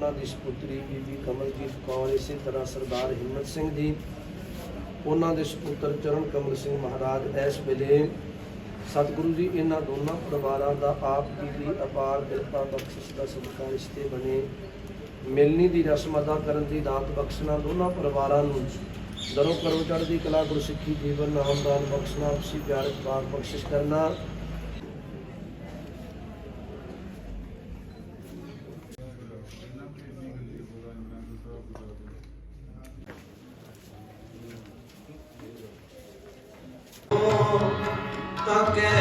ਉਹਨਾਂ ਦੀ ਸੁਪੁੱਤਰੀ ਬੀਬੀ ਕਮਲਜੀਤ ਕੌਰ, ਇਸੇ ਤਰ੍ਹਾਂ ਸਰਦਾਰ ਹਿੰਮਤ ਸਿੰਘ ਜੀ, ਉਹਨਾਂ ਦੇ ਸੁਪੁੱਤਰ ਚਰਨ ਕਮਲ ਸਿੰਘ ਮਹਾਰਾਜ, ਇਸ ਵੇਲੇ ਸਤਿਗੁਰੂ ਜੀ, ਇਹਨਾਂ ਦੋਨਾਂ ਪਰਿਵਾਰਾਂ ਦਾ ਆਪ ਜੀ ਦੀ ਅਪਾਰ ਕਿਰਪਾ ਬਖਸ਼ਿਸ਼ ਦਾ ਸਦਕਾ ਰਿਸ਼ਤੇ ਬਣੇ। ਮਿਲਣੀ ਦੀ ਰਸਮ ਅਦਾ ਕਰਨ ਦੀ ਦਾਤ ਬਖਸ਼ਣਾ ਦੋਨਾਂ ਪਰਿਵਾਰਾਂ ਨੂੰ। ਦਰੋਂ ਕਰੋ ਚੜ੍ਹਦੀ ਕਲਾ ਗੁਰਸਿੱਖੀ ਜੀਵਨ ਨਾਮਦਾਨ ਬਖਸ਼ਣਾ ਆਪਸੀ ਪਿਆਰ ਇਤਬਾਰ ਬਖਸ਼ਿਸ਼ ਕਰਨਾ। ਤਾਂ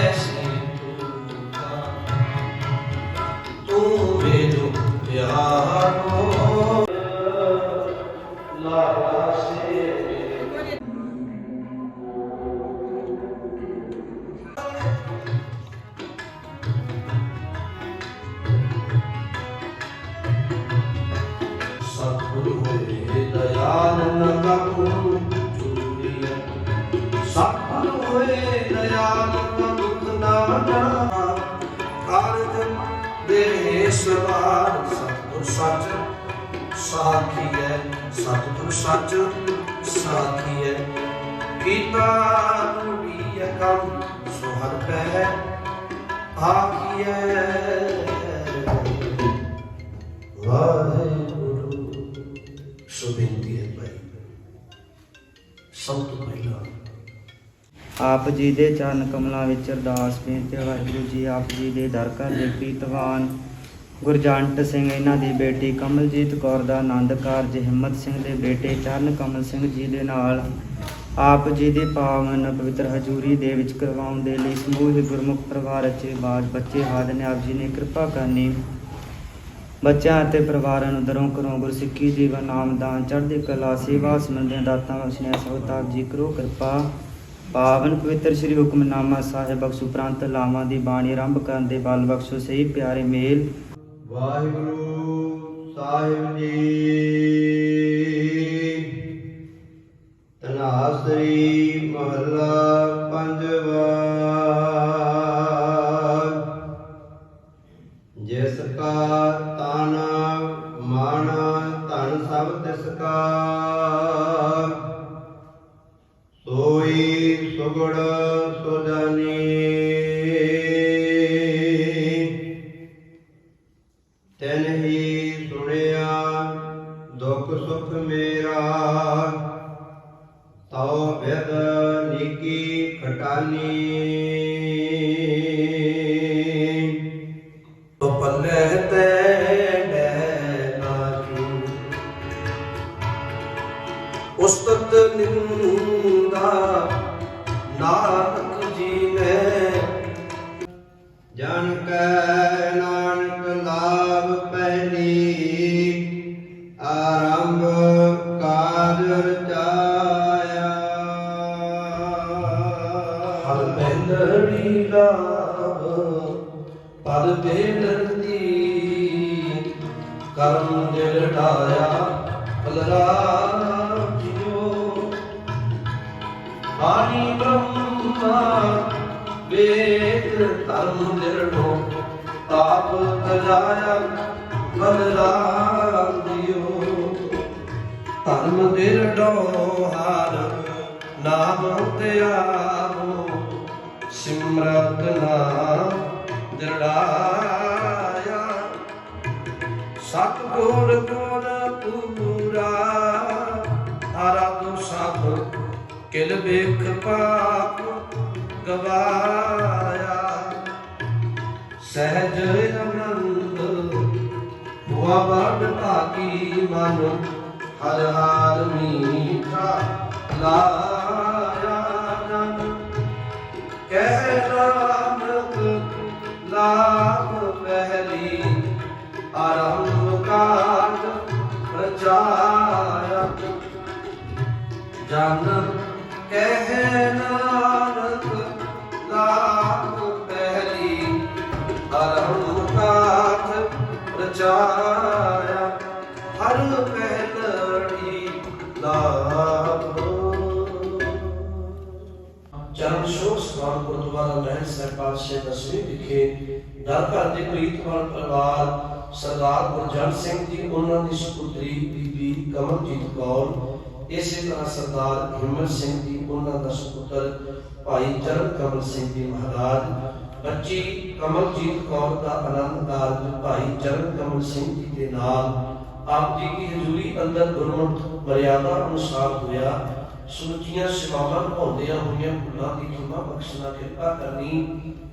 ਦੇ ਸਤਿਗੁਰ ਸੱਚ, ਸਾਖੀ ਹੈ, ਸਤਿਗੁਰ ਸੱਚ, ਸਾਖੀ ਹੈ। ਕੀਤਾ ਰੂੜੀ ਕੰਮ ਸੁਹਰ ਪੈ ਆਖੀਐ ਵਾਹਿਗੁਰੂ। ਸੋ ਬੇਨਤੀ ਹੈ ਭਾਈ, ਸਭ ਤੋਂ ਪਹਿਲਾਂ ਆਪ ਜੀ ਦੇ ਚਰਨ ਕਮਲਾਂ ਵਿੱਚ ਅਰਦਾਸ ਬੇਨਤੀ ਹੈ, ਵਾਹਿਗੁਰੂ ਜੀ, ਆਪ ਜੀ ਦੇ ਦਰ ਘਰ ਦੇ ਪ੍ਰੀਤਵਾਨ ਗੁਰਜੰਟ ਸਿੰਘ, ਇਹਨਾਂ ਦੀ ਬੇਟੀ ਕਮਲਜੀਤ ਕੌਰ ਦਾ ਆਨੰਦ ਕਾਰਜ, ਹਿੰਮਤ ਸਿੰਘ ਦੇ ਬੇਟੇ ਚਰਨ ਕਮਲ ਸਿੰਘ ਜੀ ਦੇ ਨਾਲ ਆਪ ਜੀ ਦੇ ਪਾਵਨ ਪਵਿੱਤਰ ਹਜ਼ੂਰੀ ਦੇ ਵਿੱਚ ਕਰਵਾਉਣ ਦੇ ਲਈ ਸਮੂਹ ਗੁਰਮੁਖ ਪਰਿਵਾਰ ਅਤੇ ਬਾਜ ਬੱਚੇ ਹਾਦ ਨੇ ਆਪ ਜੀ ਨੇ ਕਿਰਪਾ ਕਰਨੀ। ਬੱਚਿਆਂ ਅਤੇ ਪਰਿਵਾਰਾਂ ਨੂੰ ਦਰੋਂ ਕਰੋ ਗੁਰਸਿੱਖੀ ਜੀਵਨ ਨਾਮਦਾਨ ਚੜ੍ਹਦੀ ਕਲਾ, ਸੇਵਾ ਸੰਬੰਧੀਆਂ ਦਾਤਾਂ ਵਸਨਿਆ ਸਭਤ ਜੀ ਕਰੋ ਕਿਰਪਾ। ਪਾਵਨ ਪਵਿੱਤਰ ਸ੍ਰੀ ਹੁਕਮਨਾਮਾ ਸਾਹਿਬ, ਬਖਸ਼ ਉਪਰੰਤ ਲਾਵਾਂ ਦੀ ਬਾਣੀ, ਆਰੰਭ ਕਰਨ ਦੇ ਬਲ ਬਖਸ਼ੋ, ਸਹੀ ਪਿਆਰੇ ਮੇਲ ਵਾਹਿਗੁਰੂ ਸਾਹਿਬ ਜੀ। ਤਨਾਸਰੀ ਮਹੱਲਾ ਪੰਜਵਾ। ਜਿਸ ਕਾ ਤਨ ਮਨ ਧਨ ਸਭ ਤਿਸ ਕਾ। ਸੋਈ ਸੁਗੜ ਆਰੰਭ ਕਾਜ ਰਚਾਇਆ। ਹਰ ਬੈਂਦੜੀ ਲਾਭ, ਪਦ ਬੇਨਤੀ ਕਰਮ ਦਿਲ ਢਾਇਆ ਬਲਰਾਮ ਜੀਓ ਬਾਣੀ ਬ੍ਰਹਮਾ, ਵੇਦ ਧਰਮ ਨਿਰਣੋ ਤਾਪ ਤਜਾਇਆ ਬਲਰਾਮ ਜੀਓ ਧਰਮ ਨਿਰਣੋ ਹਾਰ ਨਾਮ ਧਿਆਵੋ ਸਿਮਰਤ ਨਾਮ ਦ੍ਰਿੜਾਇਆ ਸਤਿਗੁਰ ਗੁਣ ਪੂਰਾ ਆਰਾਧੋ ਸਾਧ ਕਿਲ ਵੇਖ ਪਾਪ ਗਵਾਇਆ। ਸਹਿਜ ਆਨੰਦ ਹੁਆ ਬੜ ਭਾਗੀ ਮਨ ਹਰ ਹਾਰ ਮੀਠਾ ਲਾਇਆ ਜਨ। ਕਹਿ ਨਾਨਕ, ਲਾਭ ਪਹਿਲੀ, ਆਰੰਭ ਕਾਜ ਰਚਾਇਆ ਜਨ ਕਹਿ ਨਾਨਕ, ਲਾਭ ਪਹਿਲੀ, ਆਰੰਭ ਕਾਜ ਰਚਾਇਆ ਗੁਰਦੁਆਰਾ ਲਹਿਣ ਸਾਹਿਬ ਪਾਤਸ਼ਾਹ ਦਸਵੀਂ ਵਿਖੇ ਦਰ ਘਰ ਦੇ ਪ੍ਰੀਤਵਾਨ ਪਰਿਵਾਰ ਸਰਦਾਰ ਗੁਰਜੰਟ ਸਿੰਘ ਜੀ, ਉਹਨਾਂ ਦੀ ਸੁਪੁੱਤਰੀ ਬੀਬੀ ਕਮਲਜੀਤ ਕੌਰ, ਇਸੇ ਤਰ੍ਹਾਂ ਸਰਦਾਰ ਹਿੰਮਤ ਸਿੰਘ ਜੀ, ਉਹਨਾਂ ਦਾ ਸੁਪੁੱਤਰ ਭਾਈ ਚਰਨ ਕਮਲ ਸਿੰਘ ਜੀ ਮਹਾਰਾਜ, ਬੱਚੀ ਕਮਲਜੀਤ ਕੌਰ ਦਾ ਆਨੰਦ ਕਾਰਜ ਭਾਈ ਚਰਨ ਕਮਲ ਸਿੰਘ ਜੀ ਦੇ ਨਾਲ, ਆਪ ਜੀ ਦੀ ਹਜ਼ੂਰੀ ਅੰਦਰ ਗੁਰਮਤਿ ਮਰਿਆਦਾ ਅਨੁਸਾਰ ਹੋਇਆ। ਸੁਚੀਆਂ ਸੇਵਾਵਾਂ ਨਿਭਾਉਂਦਿਆਂ ਹੋਈਆਂ ਭੁੱਲਾਂ ਦੀ ਖਿਮਾ ਬਖਸ਼ਣਾ ਕਿਰਪਾ ਕਰਨੀ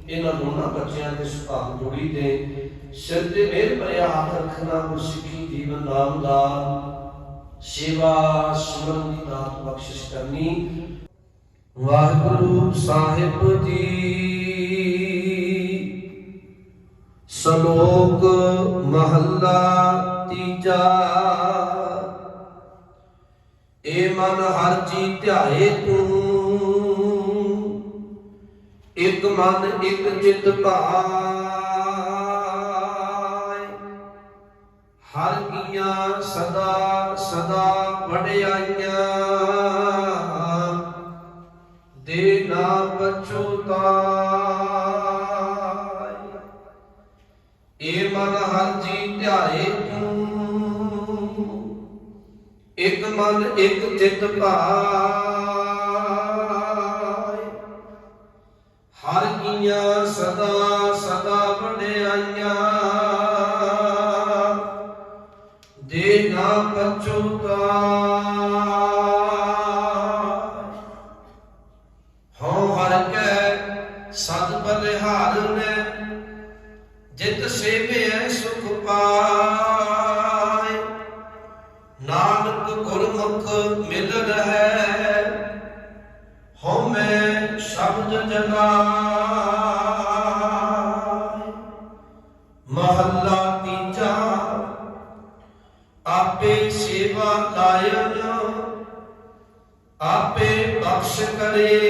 ਇਹਨਾਂ ਦੋਨਾਂ ਬੱਚਿਆਂ ਦੇ ਸੁਭਾਗ ਜੋੜੀ ਦੇ। ਸਿਰ ਤੇ ਮਿਹਰ ਭਰਿਆ ਹੱਥ ਰੱਖਣਾ ਗੁਰਸਿੱਖੀ ਜੀਵਨ ਨਾਮ ਦਾ ਸੇਵਾ ਸਿਮਰਨ ਦੀ ਦਾਤ ਬਖਸ਼ਿਸ਼ ਕਰਨੀ। ਵਾਹਿਗੁਰੂ ਸਾਹਿਬ ਜੀ, ਸ਼ਲੋਕ ਮਹੱਲਾ ਤੀਜਾ। ਏ ਮਨ ਹਰ ਜੀ ਧਿਆਏ ਤੂੰ। ਇੱਕ ਮਨ, ਇੱਕ ਚਿਤ ਭਾਏ ਹਰ ਕੀਆਂ ਸਦਾ ਸਦਾ ਵਡਿਆਈਆਂ। ਦੇ ਨਾ ਪਛੁਤਾਈ ਏ ਮਨ ਹਰ ਜੀ ਧਿਆਏ ਇੱਕ ਮਨ, ਇੱਕ ਚਿਤ ਭਾਏ ਹਰ ਕੀਆਂ ਸਦਾ ਸਦਾ ਵਡਿਆਈਆਂ। ਦੇ ਨਾ ਪਛੁਤਾਈ ਹਉ ਹਰ ਕੈ ਸਦ ਬਲਿਹਾਰ ਨੇ, ਜਿਤ ਸੇਵਿਐ ਸੁਖ ਪਾਏ ਜਗਾਏ ਮਹੱਲਾ ਤੀਜਾ। ਆਪੇ ਸੇਵਾ ਲਾਇਨ ਆਪੇ ਬਖਸ਼ ਕਰੇ।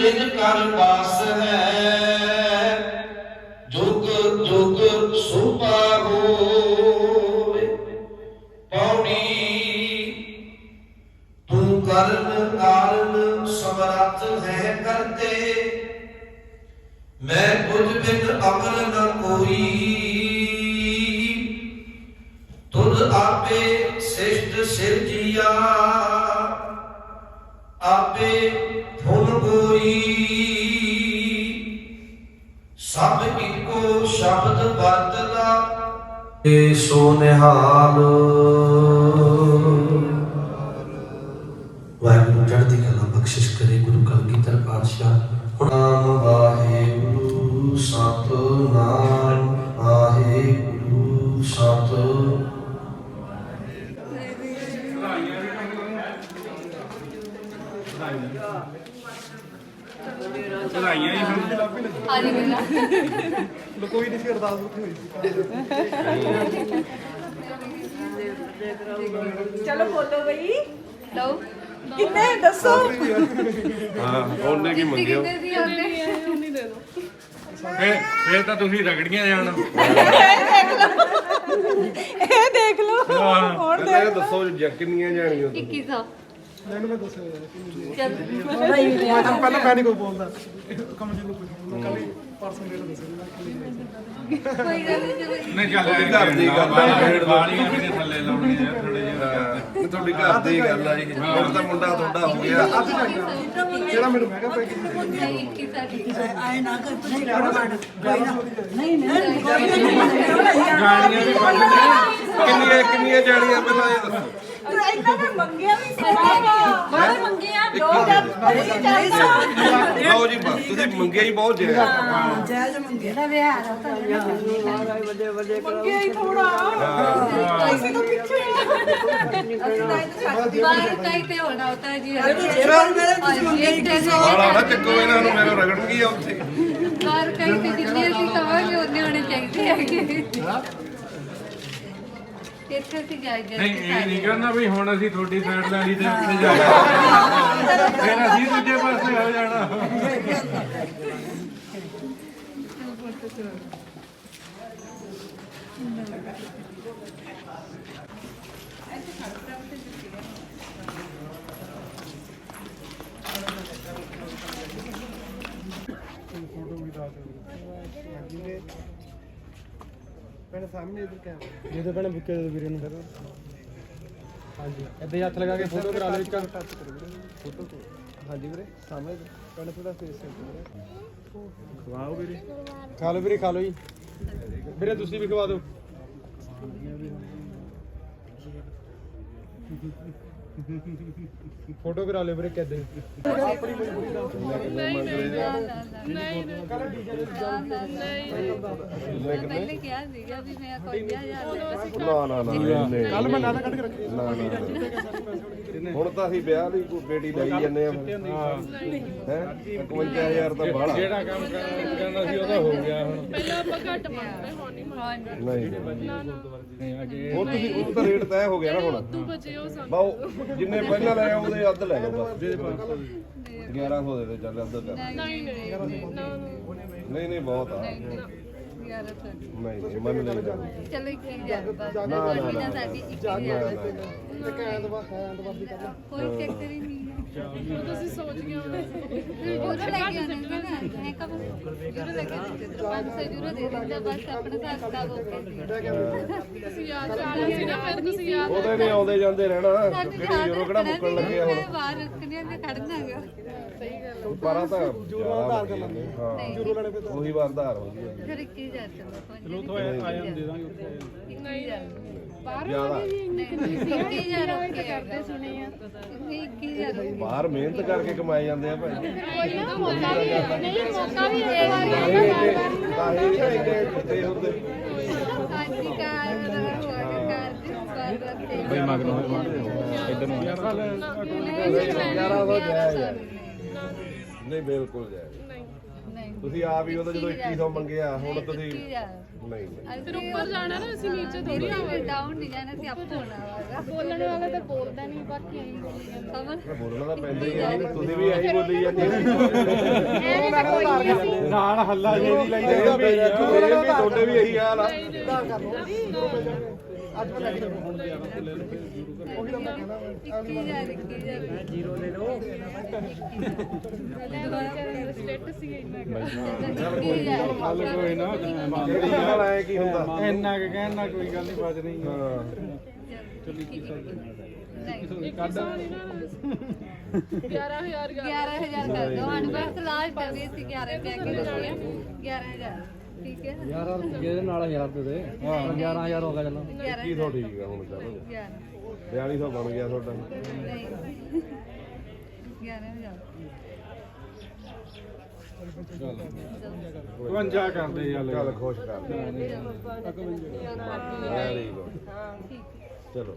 ਨਿਜ ਕਰ ਵਾਸ ਹੈ। ਜੁਗ ਜੁਗ ਸੁਭਾ ਹੋਵੇ, ਪੌੜੀ ਤੂੰ ਕਰਨ ਕਾਰਨ ਸਮਰੱਥ ਹੈ ਕਰਤੇ। ਮੈਂ ਕੁਝ ਬਿਨ ਅਮਰ ਨ ਕੋਈ। ਤੁਧ ਆਪੇ ਸਿਸ਼ਟ ਸਿਰਜੀਆ, ਆਪੇ ਸ਼ਬਦ ਏ ਸੋ ਨਿਹਾਲ ਵਾਹਿਗੁਰੂ ਚੜ੍ਹਦੀ ਕਲਾ ਬਖਸ਼ਿਸ਼ ਕਰੇ ਗੁਰੂ ਕਲਗੀਧਰ ਪਾਤਸ਼ਾਹ। ਨਾਮ ਵਾਹਿਗੁਰੂ ਸਤਨਾਮ, ਵਾਹਿਗੁਰੂ ਸਤਿ। ਵਧਾਈਆਂ ਜੀ ਸਾਨੂੰ ਹਾਂਜੀ, ਬਿੱਲਾ। ਕੋਈ ਨਹੀਂ ਸੀ ਅਰਦਾਸ ਉੱਥੇ ਹੋਈ ਸੀ। ਚਲੋ ਬੋਲੋ ਬਈ। ਲਓ। ਕਿੰਨੇ? ਦੱਸੋ। ਹਾਂ ਉਹਨੇ ਕੀ ਮੰਗਿਓ ਕਿੰਨੇ ਦੀ ਆਉਂਦੇ ਫੇਰ ਫੇਰ ਤਾਂ ਤੁਸੀਂ ਰਗੜੀਆਂ ਜਾਣ। ਇਹ ਦੇਖ ਲਓ। ਹੁਣ ਪਹਿਲਾਂ ਇਹ ਦੱਸੋ ਜੀ ਕਿੰਨੀਆਂ ਜਾਣੀਆਂ 2100 ਮੈਨੂੰ ਮੈਂ ਦੱਸਿਆ ਹੋਇਆ ਕਿ ਚੱਲ। ਮੈਂ ਤਾਂ ਪਹਿਲਾਂ ਮੈਂ ਨਹੀਂ ਕੋਈ ਬੋਲਦਾ। ਕੰਮ ਜੀ ਨੂੰ ਮੈਂ ਕੱਲ ਹੀ ਪਰਸੋਂ ਡੇਟ ਦੱਸਿਆ ਕੋਈ ਗੱਲ ਨਹੀਂ ਨਹੀਂ ਚੱਲ ਘਰ ਦੀ ਗੱਲ ਆ ਬਾਲੀਆਂ ਵੀ ਥੱਲੇ ਲਾਉਣੀਆਂ ਆ ਥੋੜੇ ਜਿਹਾ ਤੁਹਾਡੀ ਘਰ ਦੀ ਗੱਲ ਆ ਜੀ। ਹੁਣ ਤਾਂ ਮੁੰਡਾ ਤੁਹਾਡਾ ਹੋ ਗਿਆ। ਜਿਹੜਾ ਮੈਨੂੰ ਮਹਿੰਗਾ ਪੈ ਗਿਆ। ਨਹੀਂ 21 ਸਾਡੀ ਗਾਣੀਆਂ ਵੀ ਕਿੰਨੀਆਂ ਕਿੰਨੀਆਂ ਜਾਣੀਆਂ ਪਹਿਲਾਂ ਇਹ ਦੱਸੋ। ਇਹਨਾਂ ਨੇ ਮੰਗਿਆ ਵੀ ਸੀ। ਮੈਂ ਮੰਗਿਆ ਦੋ ਜਦ ਪਤੀ ਚੱਲਦਾ ਲਓ ਜੀ ਬਸ ਤੁਸੀਂ ਮੰਗਿਆ ਹੀ ਬਹੁਤ ਜੈ ਜਾਇਜ਼ ਮੰਗੇ ਦਾ ਵਿਹਾਰ ਆ ਤਾਂ ਮੰਗਿਆ। ਹੀ ਥੋੜਾ ਅਸੀਂ ਤਾਂ ਪਿੱਛੇ ਬਾਹਰ ਕਈ ਤੇ ਹੋਣਾ ਹੁੰਦਾ ਜੀ। ਆਲਾ ਨਾ ਚੱਕੋ ਇਹਨਾਂ ਨੂੰ ਮੇਰੇ ਰਗੜਨਗੀ ਆ ਉੱਥੇ। ਬਾਹਰ ਕਈ ਤੇ ਜਿੰਨੇ ਅਸੀਂ ਕਵਾਂਗੇ ਉਹਨੇ ਹੋਣੇ ਚਾਹੀਦੇ ਹੈਗੇ। ਇੱਥੇ ਅਸੀਂ ਜਾਈਏ ਨਹੀਂ ਇਹ ਨਹੀਂ ਕਰਨਾ ਵੀ ਹੁਣ ਅਸੀਂ ਤੁਹਾਡੀ ਸਾਈਡ ਲੈ ਲਈ ਤੇ ਉੱਥੇ ਜਾ ਕੇ ਫਿਰ ਅਸੀਂ ਦੂਜੇ ਪਾਸੇ ਹੋ ਜਾਣਾ। ਭੈਣ ਸਾਹਮਣੇ ਇਧਰ ਕੈਮਰਾ ਜਿਹਦੇ ਭੈਣ ਬੁੱਕੇ ਦੇ ਵੀਰੇ ਨੂੰ। ਹਾਂਜੀ। ਇੱਦਾਂ ਹੀ ਹੱਥ ਲਗਾ ਕੇ ਫੋਟੋ ਕਰਾ ਲਓ ਇੱਕ। ਟੱਚ ਕਰੋ ਵੀਰੇ। ਫੋਟੋ ਹਾਂਜੀ ਵੀਰੇ ਸਾਹਮਣੇ ਭੈਣ ਥੋੜਾ ਫੇਸ ਸੈਂਟਰ ਖਵਾਓ ਵੀਰੇ। ਖਾ ਲਓ ਵੀਰੇ ਖਾ ਲਓ ਜੀ। ਵੀਰੇ ਤੁਸੀਂ ਵੀ ਖਵਾ ਦਿਓ। ਫੋਟੋ ਕਰਾ ਲਿਓ ਵੀਰੇ ਕਿੱਦਾਂ ਆਪਣੀ ਮਜਬੂਰੀ ਦਾ ਮੈਂ ਪਹਿਲੇ ਕਿਹਾ ਸੀਗਾ ਵੀ ਮੈਂ ਕੋਈ ਵਿਆਹ ਜਾ ਨਾ ਨਾ ਨਾ ਕੱਲ ਮੈਂ ਨਾਟਕ ਕੱਢ ਕੇ ਰੱਖੀ ਨਾ ਨਾ ਹੁਣ ਤਾਂ ਅਸੀਂ ਵਿਆਹ ਲਈ ਕੋਈ ਬੇਟੀ ਲਈ ਜੰਨੇ ਆ ਹੈ। 51000 ਤਾਂ ਬਾਹਲਾ। ਜਿਹੜਾ ਕੰਮ ਕਰ- ਕਰਨਾ ਸੀ ਉਹਦਾ ਹੋ ਗਿਆ ਹੁਣ। ਨਹੀਂ ਨਹੀਂ ਉਹ ਤੁਸੀਂ ਉਹ ਤਾਂ ਰੇਟ ਤੈਅ ਹੋ ਗਿਆ ਨਾ ਹੁਣ। ਤੂੰ ਬਚੇ ਹੋ ਬਾਉ ਜਿੰਨੇ ਪਹਿਲਾਂ ਲਿਆ ਉਹਦੇ ਅੱਧ ਲੈ ਜਾਓ ਬਸ। 1100 ਦੇ। ਦੇ ਚੱਲ ਅੱਧ ਕਰ। ਨਹੀਂ ਨਹੀਂ ਨਹੀਂ ਨਹੀਂ ਬਹੁਤ ਆ। ਜ਼ਿਆਰਤ ਨਹੀਂ ਨਹੀਂ ਮੰਨ ਨਹੀਂ ਜਾਂਦੀ ਚਲੋ ਇੱਕ ਹੀ ਜ਼ਿਆਰਤ ਨਾ, ਨਾ, ਨਾ, ਤੁਹਾਡੀ ਨਾ ਨਾ, ਸਾਡੀ ਇੱਕ ਹੀ ਜ਼ਿਆਰਤ ਇੱਕ ਐਤਵਾਰ ਐਤਵਾਰ ਦੀ ਕਰਨਾ ਕੋਈ ਚੱਕਰ ਹੀ ਨਹੀਂ ਤੁਸੀਂ ਸੋਚ ਗਏ ਹੋਣੇ। ਜੂਰੋ ਲੈ ਕੇ ਆਉਣਾ ਸੀ ਨਾ? ਮੈਂ ਕਬ ਜੂਰੋ ਲੈ ਕੇ ਆਉਣਾ। ਸੀ। ਪੰਜ ਸੌ ਜੂਰੋ ਦੇ ਦਿੰਦਾ ਬਸ ਆਪਣਾ ਤਾਂ ਅੱਧਾ ਹੋ ਗਿਆ। ਸੀ। ਤੁਸੀਂ ਯਾਦ ਚਾਹਣਾ ਸੀ ਨਾ ਫਿਰ ਤੁਸੀਂ ਯਾਦ ਉਹਦੇ ਨੇ ਆਉਂਦੇ ਜਾਂਦੇ ਰਹਿਣਾ। ਸਾਨੂੰ ਕਿਹੜੀ ਯਾਦ ਯੂਰੋ ਕਿਹੜਾ ਰੱਖਣਾ ਮੁੱਕਣ ਨਹੀਂ, ਲੱਗਿਆ। ਹੁਣ ਮੈਂ ਬਾਹਰ ਰੱਖਣੀ ਆ ਮੈਂ ਖੜਨਾ ਗਾ 12 ਤਾਂ ਜੂਰੋ ਆਧਾਰ ਕਰ ਲੈਂਦੇ ਹਾਂ ਜੂਰੋ ਲੈਣੇ ਪਏ ਤਾਂ ਉਹੀ ਵਾਰ ਆਧਾਰ ਹੋ ਗਿਆ ਫਿਰ 21000 ਚੱਲਦਾ ਚਲੋ ਉੱਥੋਂ ਆਇਆ ਦੇ ਦਾਂਗੇ ਉੱਥੇ ਨਹੀਂ ਬਾਹਰ ਆ ਗਏ ਜੀ ਇੰਨੀ ਕਿੰਨੀ 21000 ਰੁਪਏ ਕਰਦੇ ਸੁਣੇ ਆ 21000 ਬਾਹਰ ਮਿਹਨਤ ਕਰਕੇ ਕਮਾਏ ਜਾਂਦੇ ਆ ਭਾਈ ਕੋਈ ਨਾ ਮੌਕਾ ਵੀ ਨਹੀਂ ਮੌਕਾ ਵੀ ਦੇ ਰਹੇ ਤਾਂ ਹੀ ਇਹਦੇ ਕਿਤੇ ਹੁੰਦੇ ਅੱਜ ਕਾਰ ਮਤਲਬ ਹੋ ਗਿਆ ਕਾਰ ਦੀ ਬਾਰ ਬਾਰ ਤੇ ਬਈ ਮਗਰੋਂ ਇਧਰ ਨੂੰ 1100 ਜਾਇਆ ਨਹੀਂ ਬਿਲਕੁਲ ਜਾਇਜ਼ ਨਹੀਂ। ਤੁਸੀਂ ਆਪ ਹੀ ਉਹਦਾ ਜਦੋਂ 2100 ਮੰਗਿਆ ਹੁਣ ਤੁਸੀਂ ਨਹੀਂ ਨਹੀਂ। ਫਿਰ ਉੱਪਰ ਜਾਣਾ ਨਾ ਅਸੀਂ ਨੀਚੇ ਥੋੜੀ ਆਵਾਂਗੇ ਡਾਊਨ ਨਹੀਂ ਜਾਣਾ ਸੀ ਅਪ ਹੋਣਾ ਹੋਗਾ ਬੋਲਣ ਵਾਲਾ ਤਾਂ ਬੋਲਦਾ ਨਹੀਂ ਬਾਕੀ ਐਂ ਬੋਲੀ ਜਾਂਦਾ। ਤਾਂ ਬੋਲਣਾ ਤਾਂ ਪੈਂਦਾ ਹੀ ਹੈ ਤੁਸੀਂ ਵੀ ਇਹੀ ਬੋਲੀ ਜਾਂਦੇ ਨਾਲ ਹੱਲਾ ਜੇ ਨਹੀਂ ਵੀ ਇਹ ਵੀ ਤੁਹਾਡੇ ਵੀ ਇਹੀ ਹਾਲ ਆ। ਅੱਜ ਮੈਂ ਲੈ ਕੇ ਜਾਊਂਗਾ ਇੱਕ ਹੀ ਜਾ ਇੱਕ ਹੀ ਜਾ ਜ਼ੀਰੋ ਲੈ ਲਓ। ਸਟੇਟਸ ਸੀ ਇੰਨਾ ਹੱਲ ਕੋਈ ਨਾ ਜਿਹੜੀ ਗੱਲ ਐ ਕੀ ਹੁੰਦਾ? ਇੰਨਾ ਕਿ ਕਹਿਣ ਕੋਈ ਗੱਲ ਨਹੀਂ ਬਚ ਨਹੀਂ। ਹਾਂ। ਕੱਢ 11000 ਕਰ ਦੋ ਹਣ ਬਸ ਲਾਸਟ ਹੈ ਵੀ ਅਸੀਂ 11 ਕਹਿ ਕੇ ਦੱਸਿਆ 11000 ਠੀਕ ਹੈ। ਯਾਰ ਇਹਦੇ ਨਾਲ 1000 ਦੇ ਦੇ ਹਾਂ। 11000 ਹੋ ਗਿਆ ਚਲੋ। 2100 ਠੀਕ ਆ ਹੁਣ ਚੱਲ। 4200 ਬਣ ਗਿਆ ਤੁਹਾਡਾ। ਨਹੀਂ। 11000 52 ਕਰਦੇ ਯਾਰ ਚੱਲ ਖੁਸ਼ ਕਰ। ਵੈਰੀ ਗੁੱਡ ਚਲੋ।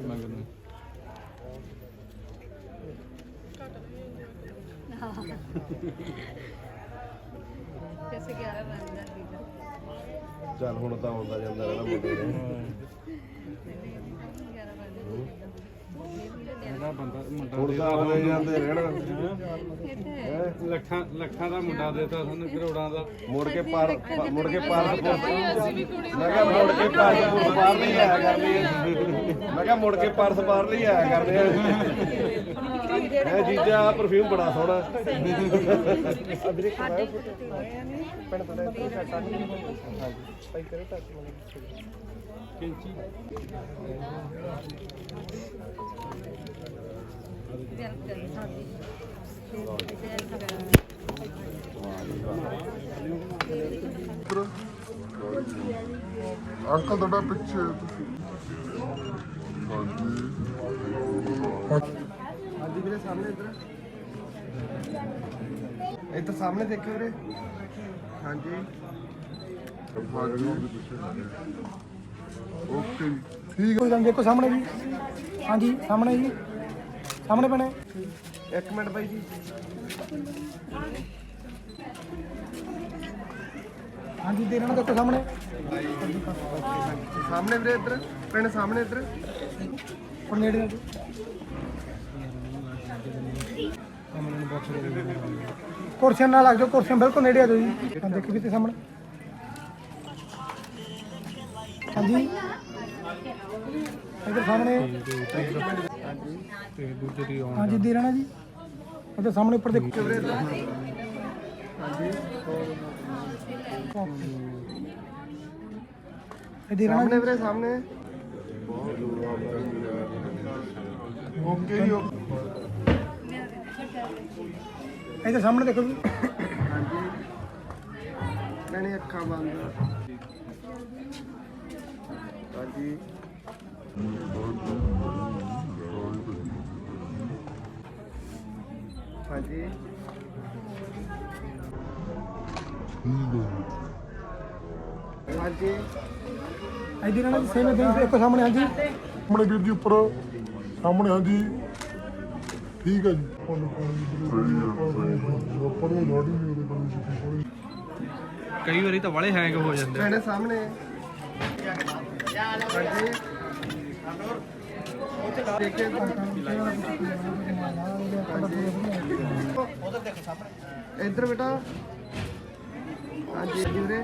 ਮਗਰੋਂ ਜੈਸੇ 11 ਬਣਦਾ ਸੀਗਾ ਚੱਲ ਹੁਣ ਤਾਂ ਆਉਂਦਾ ਜਾਂਦਾ ਰਹਿਣਾ ਮੁੰਡੇ ਨੇ 11 ਬਣਦਾ ਇਹਦਾ ਬੰਦਾ ਮੁੰਡਾ ਹੁਣ ਤਾਂ ਆਉਂਦੇ ਜਾਂਦੇ ਰਹਿਣਾ। ਲੱਖਾਂ ਲੱਖਾਂ ਦਾ ਮੁੰਡਾ ਦੇਤਾ ਸਾਨੂੰ ਕਰੋੜਾਂ ਦਾ। ਮੁੜ ਕੇ ਪਰ ਪ- ਮੁੜ ਕੇ ਪਾਸਪੋਰਟ ਮੈਂ ਕਿਹਾ ਮੁੜ ਕੇ ਪਾਸਪੋਰਟ ਬਾਹਰ ਨਹੀਂ ਆਇਆ ਕਰਨੀ ਮੈਂ ਕਿਹਾ ਮੁੜ ਕੇ ਪਰਸ ਬਾਹਰ ਨਹੀਂ ਆਇਆ ਕਰਨੇ ਇਹ ਜੀਜਾ ਪਰਫਿਊਮ ਬੜਾ ਸੋਹਣਾ। ਅੰਕਲ ਤੁਹਾਡਾ ਪਿੱਛੇ ਤੁਸੀਂ ਹਾਂਜੀ ਇੱਧਰ ਇੱਧਰ ਸਾਹਮਣੇ ਦੇਖਿਓ ਵੀਰੇ। ਹਾਂਜੀ। ਓਕੇ ਠੀਕ ਹੋ। ਜਾਂਦੇ ਦੇਖੋ ਸਾਹਮਣੇ ਜੀ। ਹਾਂਜੀ ਸਾਹਮਣੇ ਜੀ। ਸਾਹਮਣੇ ਬਣੇ। ਇੱਕ ਮਿੰਟ ਬਾਈ ਜੀ। ਹਾਂਜੀ ਦੇ ਰਹਿਣਾ ਦੇਖੋ ਸਾਹਮਣੇ। ਸਾਹਮਣੇ ਵੀਰੇ ਇੱਧਰ। ਪਿੰਡ ਸਾਹਮਣੇ ਇੱਧਰ। ਹੁਣ ਨੇੜੇ ਆ ਜਾਓ। ਸਾਹਮਣੇ ਨੂੰ ਬਾਕਸ ਦੇ ਕੁਰਸੀਆਂ ਨਾਲ ਲੱਗ ਜਾਓ ਕੁਰਸੀਆਂ ਬਿਲਕੁਲ ਨੇੜੇ ਆ ਜਾਓ ਜੀ। ਹਾਂ ਦੇਖੀ ਵੀ ਤੇ ਸਾਹਮਣੇ। ਹਾਂਜੀ। ਇਧਰ ਸਾਹਮਣੇ। ਤੇ ਦੂਜੇ ਦੀ ਆਉਣ ਹਾਂਜੀ ਦੇ ਰਹਿਣਾ ਜੀ। ਉਹਦੇ ਸਾਹਮਣੇ ਉੱਪਰ ਦੇਖੋ। ਇਹ ਦੇ ਰਹਿਣਾ ਜੀ। ਵੀਰੇ ਸਾਹਮਣੇ। ਓਕੇ ਜੀ ਓਕੇ। ਇਹਦੇ ਸਾਹਮਣੇ ਦੇਖੋ ਜੀ। ਭੈਣੇ ਅੱਖਾਂ ਬੰਦ। ਹਾਂਜੀ। ਹਾਂਜੀ। ਹਾਂਜੀ। ਇਹ ਦੇ ਰਹਿਣਾ ਜੀ ਸੇਮ ਇਦਾਂ ਦੇਖੋ ਸਾਹਮਣੇ ਹਾਂਜੀ। ਸਾਹਮਣੇ ਵੀਰ ਜੀ ਉੱਪਰ। ਸਾਹਮਣੇ ਹਾਂਜੀ। ਠੀਕ ਹੈ ਜੀ। ਉੱਪਰ ਨੂੰ ਲਾੜੀ ਨਹੀਂ ਉਹਦੇ ਕੋਲ ਜੀ ਕਈ ਵਾਰੀ ਤਾਂ ਵਾਲੇ ਹੈਂਗ ਹੋ ਜਾਂਦੇ ਭੈਣੇ ਸਾਹਮਣੇ। ਹਾਂਜੀ। ਦੇਖੇ ਇੱਧਰ ਬੇਟਾ। ਹਾਂਜੀ ਜੀ ਵੀਰੇ।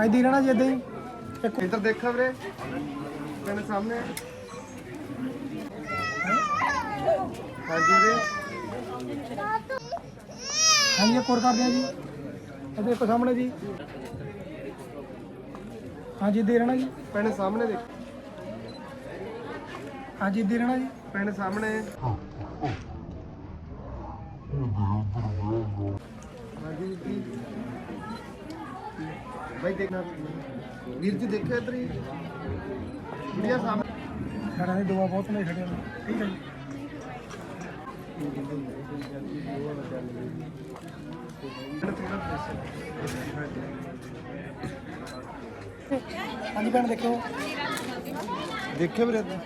ਇਹ ਦੇ ਰਹਿਣਾ ਜੀ ਇਦਾਂ ਹੀ। ਇੱਕ ਇੱਧਰ ਦੇਖਾ ਵੀਰੇ। ਭੈਣੇ ਸਾਹਮਣੇ। ਹਾਂਜੀ ਵੀਰੇ। ਹਾਂਜੀ ਇੱਕ ਹੋਰ ਕਰਦੇ ਆ ਜੀ। ਇਹ ਦੇਖੋ ਸਾਹਮਣੇ ਜੀ। ਹਾਂਜੀ ਦੇ ਰਹਿਣਾ ਜੀ। ਭੈਣੇ ਸਾਹਮਣੇ ਦੇਖ। ਹਾਂਜੀ ਦੇ ਰਹਿਣਾ ਜੀ। ਭੈਣੇ ਸਾਹਮਣੇ। ਹਾਂਜੀ ਜੀ ਭਾਈ ਦੇਖਣਾ ਵੀਰ ਜੀ ਦੇਖਿਓ ਇੱਧਰ ਹੀ। ਵੀਡੀਓ ਸਾਹਮਣੇ। ਸਾਡਾ ਦੇ ਦੁਆ ਬਹੁਤ ਨੇ ਖੜਿਆ ਨੇ। ਠੀਕ ਹੈ ਜੀ। ਹਾਂਜੀ ਭੈਣ ਦੇਖੋ ਦੇਖਿਓ ਵੀਰੇ ਇੱਧਰ